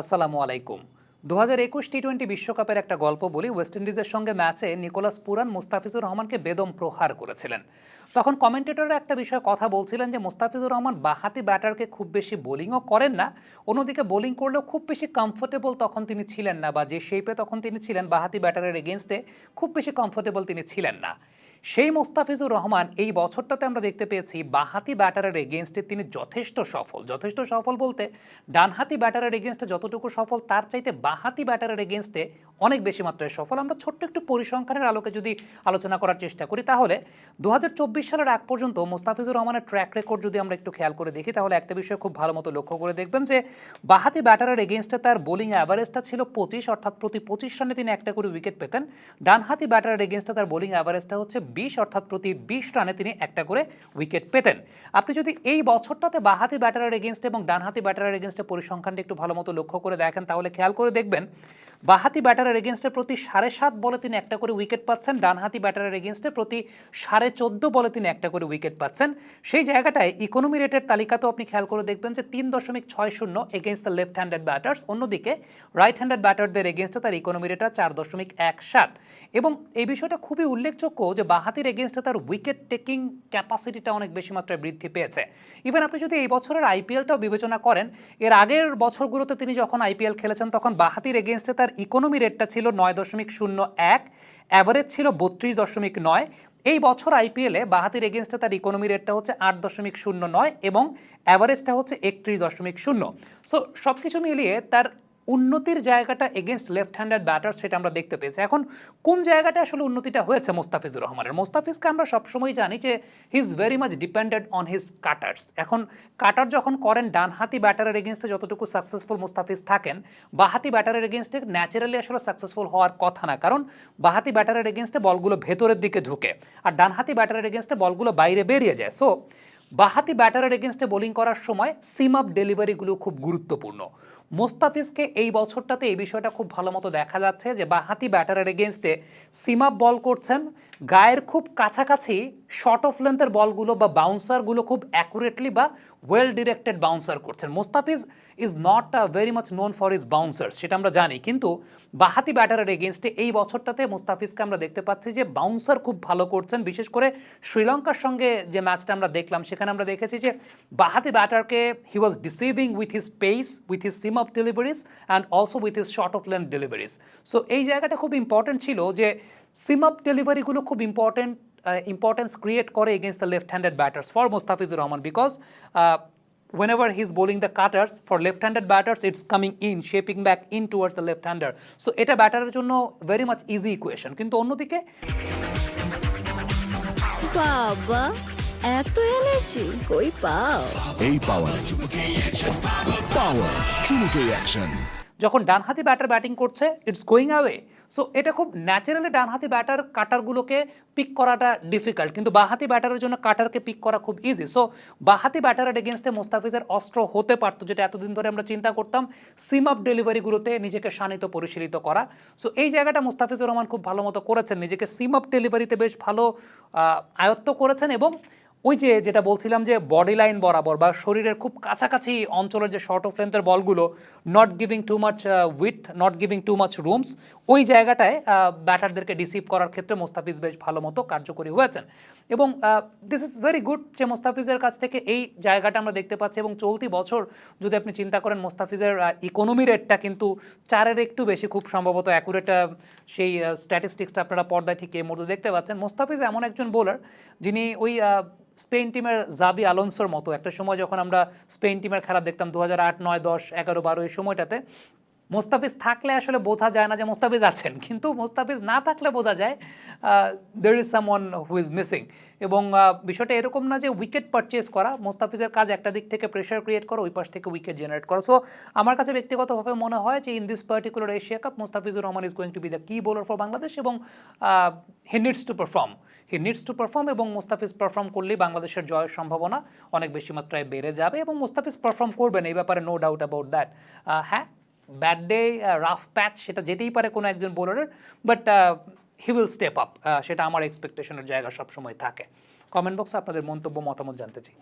আসসালামু আলাইকুম। দু হাজার একুশ টি টোয়েন্টি বিশ্বকাপের একটা গল্প বলি, ওয়েস্ট ইন্ডিজের সঙ্গে ম্যাচে নিকোলাস পুরান মুস্তাফিজুর রহমানকে বেদম প্রহার করেছিলেন। তখন কমেন্টেটররা একটা বিষয়ে কথা বলছিলেন যে, মুস্তাফিজুর রহমান বাহাতি ব্যাটারকে খুব বেশি বোলিংও করেন না, অন্যদিকে বোলিং করলেও খুব বেশি কমফোর্টেবল তখন তিনি ছিলেন না বা যে শেপে তখন তিনি ছিলেন বাহাতি ব্যাটারের এগেনস্টে খুব বেশি কমফোর্টেবল তিনি ছিলেন না। সেই মোস্তাফিজুর রহমান এই বছরটাতে আমরা দেখতে পেয়েছি বাহাতি ব্যাটারের এগেনস্টে তিনি যথেষ্ট সফল। যথেষ্ট সফল বলতে ডানহাতি ব্যাটারের এগেনস্টে যতটুকু সফল, তার চাইতে বাহাতি ব্যাটারের এগেনস্টে অনেক বেশি মাত্রায় সফল। আমরা ছোট্ট একটু পরিসংখ্যানের আলোকে যদি আলোচনা করার চেষ্টা করি, তাহলে দু হাজার চব্বিশ সালের আগ পর্যন্ত মোস্তাফিজুর রহমানের ট্র্যাক রেকর্ড যদি আমরা একটু খেয়াল করে দেখি, তাহলে একটা বিষয় খুব ভালো মতো লক্ষ্য করে দেখবেন যে বাহাতি ব্যাটারের এগেনস্টে তার বোলিং অ্যাভারেজটা ছিল পঁচিশ, অর্থাৎ প্রতি পঁচিশ রানে তিনি একটা করে উইকেট পেতেন। ডানহাতি ব্যাটারের এগেনস্টে তার বোলিং অ্যাভারেজটা হচ্ছে বিশ অর্থাৎ প্রতি বিশ রানে তিনি একটা করে উইকেট পেতেন। আপনি যদি এই বছরটাতে বাহাতি ব্যাটারের এগেনস্টে এবং ডানহাতি ব্যাটারের এগেনস্টে পরিসংখ্যানটা একটু ভালো মতো লক্ষ্য করে দেখেন, তাহলে খেয়াল করে দেখবেন বাহাতি ব্যাটারের এগেনস্টে প্রতি সাড়ে সাত বলে তিনি একটা করে উইকেট পাচ্ছেন ডানহাতি ব্যাটারের এগেনস্টে প্রতি সাড়ে চোদ্দ বলে তিনি একটা করে উইকেট পাচ্ছেন। সেই জায়গাটায় ইকোনমি রেটের তালিকাতেও আপনি খেয়াল করে দেখবেন যে তিন দশমিক ছয় শূন্য against the left handed batters অন্যদিকে রাইট হ্যান্ডেড ব্যাটারদের এগেনস্টে তার ইকোনমি রেটটা চার দশমিক এক সাত। এবং এই বিষয়টা খুবই উল্লেখযোগ্য যে বাহাতির এগেনস্টে তার উইকেট টেকিং ক্যাপাসিটিটা অনেক বেশি মাত্রায় বৃদ্ধি পেয়েছে। ইভেন আপনি যদি এই বছরের আইপিএলটাও বিবেচনা করেন, এর আগের বছরগুলোতে তিনি যখন আইপিএল খেলেছেন, তখন বাহাতির এগেনস্টে তার ইকোনমি রেটটা ছিল নয় দশমিক শূন্য এক অ্যাভারেজ ছিল বত্রিশ দশমিক নয়। এই বছর আইপিএলে বাহাতির এগেনস্টে তার ইকোনমি রেটটা হচ্ছে আট দশমিক শূন্য নয় এবং অ্যাভারেজটা হচ্ছে একত্রিশ দশমিক শূন্য। সো সব কিছু মিলিয়ে তার উন্নতির জায়গাটা এগেনস্ট লেফট হ্যান্ডেড ব্যাটার সেটা আমরা দেখতে পেয়েছি। এখন কোন জায়গাটা আসলে উন্নতিটা হয়েছে মোস্তাফিজুর রহমানের? মোস্তাফিজকে আমরা সবসময় জানি যে he is very much dependent on his cutters এখন কাটার যখন করেন, ডানহাতি ব্যাটারের এগেনস্টে যতটুকু সাকসেসফুল মোস্তাফিজ থাকেন, বাহাতি ব্যাটারের এগেনস্টে ন্যাচারালি আসলে সাকসেসফুল হওয়ার কথা না। কারণ বাহাতি ব্যাটারের এগেনস্টে বলগুলো ভেতরের দিকে ঢুকে আর ডানহাতি ব্যাটারের এগেনস্টে বলগুলো বাইরে বেরিয়ে যায়। সো বাহাতি ব্যাটারের এগেনস্টে বোলিং করার সময় সিম আপ ডেলিভারিগুলো খুব গুরুত্বপূর্ণ। মোস্তাফিজকে এই বছরটাতে এই বিষয়টা খুব ভালো মতো দেখা যাচ্ছে যে বাহাতি ব্যাটারের এগেনস্টে সিম আপ বল করছেন। গায়ের খুব কাছাকাছি শর্ট অফ লেন্থের বলগুলো বা বাউন্সারগুলো খুব অ্যাকুরেটলি বা ওয়েল ডিরেক্টেড বাউন্সার করছেন। Mustafiz is not very much known for is bouncer সেটা আমরা জানি। কিন্তু বাহাতি ব্যাটারের এগেনস্টে এই বছরটাতে মোস্তাফিজকে আমরা দেখতে পাচ্ছি যে বাউন্সার খুব ভালো করছেন। বিশেষ করে শ্রীলঙ্কার সঙ্গে যে ম্যাচটা আমরা দেখলাম, সেখানে আমরা দেখেছি যে বাহাতি ব্যাটারকে he was deceiving with his pace with his seam off deliveries and also with his short of length deliveries so এই জায়গাটা খুব ইম্পর্টেন্ট ছিল যে সিম আপ ডেলিভারিগুলো খুব ইম্পর্টেন্ট ইম্পর্টেন্স ক্রিয়েট করে against the left handed batters for Mustafizur Rahman because whenever he's bowling the cutters, for left-handed batters, it's coming in, shaping back in towards the left-hander. So, এটা ব্যাটারের জন্য very much easy equation কিন্তু অন্যদিকে বাবা! এত energy কই পাও? এই পাওয়ার পাওয়ার চুমুকে অ্যাকশন যখন ডানহাতি ব্যাটার ব্যাটিং করছে ইটস গোয়িং অ্যাওয়ে সো এটা খুব ন্যাচারালি ডানহাতি ব্যাটার কাটারগুলোকে পিক করাটা ডিফিকাল্ট কিন্তু বাহাতি ব্যাটারের জন্য কাটারকে পিক করা খুব ইজি সো বাহাতি ব্যাটারের এগেনস্টে মোস্তাফিজের অস্ত্র হতে পারতো যেটা এতদিন ধরে আমরা চিন্তা করতাম সিম আপ ডেলিভারিগুলোতে নিজেকে শানিত পরিশীলিত করা। সো এই জায়গাটা মোস্তাফিজুর রহমান খুব ভালো মতো করেছেন নিজেকে সিম আপ ডেলিভারিতে বেশ ভালো আয়ত্ত করেছেন এবং ওই যে যেটা বলছিলাম যে বডি লাইন বরাবর বা শরীরের খুব কাছাকাছি অঞ্চলের যে শর্ট অফ লেন্থের বলগুলো not giving too much with not giving too much rooms ওই জায়গাটায় ব্যাটারদেরকে রিসিভ করার ক্ষেত্রে মোস্তাফিজ বেশ ভালো মতো কার্যকরী হয়েছেন। এবং দিস ইজ ভেরি গুড যে মোস্তাফিজের কাছ থেকে এই জায়গাটা আমরা দেখতে পাচ্ছি এবং চলতি বছর যদি আপনি চিন্তা করেন, মোস্তাফিজের ইকোনমি রেটটা কিন্তু চারের একটু বেশি, খুব সম্ভবত অ্যাকুরেট সেই স্ট্যাটিস্টিক্সটা আপনারা পর্দায় ঠিক এই মুহূর্তে দেখতে পাচ্ছেন। মোস্তাফিজ এমন একজন বোলার যিনি ওই স্পেন টিমের জাবি আলোনসোর মতো। একটা সময় যখন আমরা স্পেন টিমের খেলা দেখতাম দু হাজার আট, নয়, দশ, এগারো, বারো এই সময়টাতে মোস্তাফিজ থাকলে আসলে বোঝা যায় না যে মোস্তাফিজ আছেন, কিন্তু মোস্তাফিজ না থাকলে বোঝা যায় there is someone who is missing এবং বিষয়টা এরকম না যে উইকেট পারচেস করা, মোস্তাফিজের কাজ একটা দিক থেকে প্রেশার ক্রিয়েট করা, ওই পাশ থেকে উইকেট জেনারেট করা। সো আমার কাছে ব্যক্তিগতভাবে মনে হয় যে in this particular Asia Cup Mustafizur Rahman is going to be the key bowler for Bangladesh এবং he needs to perform he needs to perform এবং মোস্তাফিজ পারফর্ম করলেই বাংলাদেশের জয়ের সম্ভাবনা অনেক বেশি মাত্রায় বেড়ে যাবে এবং মোস্তাফিজ পারফর্ম করবেন, এই ব্যাপারে নো ডাউট অ্যাবাউট দ্যাট হ্যাঁ ব্যাড ডে রাফ প্যাচ সেটা যেতেই পারে কোনো একজন বোলারের but he will step up সেটা আমার এক্সপেকটেশনের জায়গা সবসময় থাকে। কমেন্ট বক্সে আপনাদের মন্তব্য, মতামত জানতে চাই।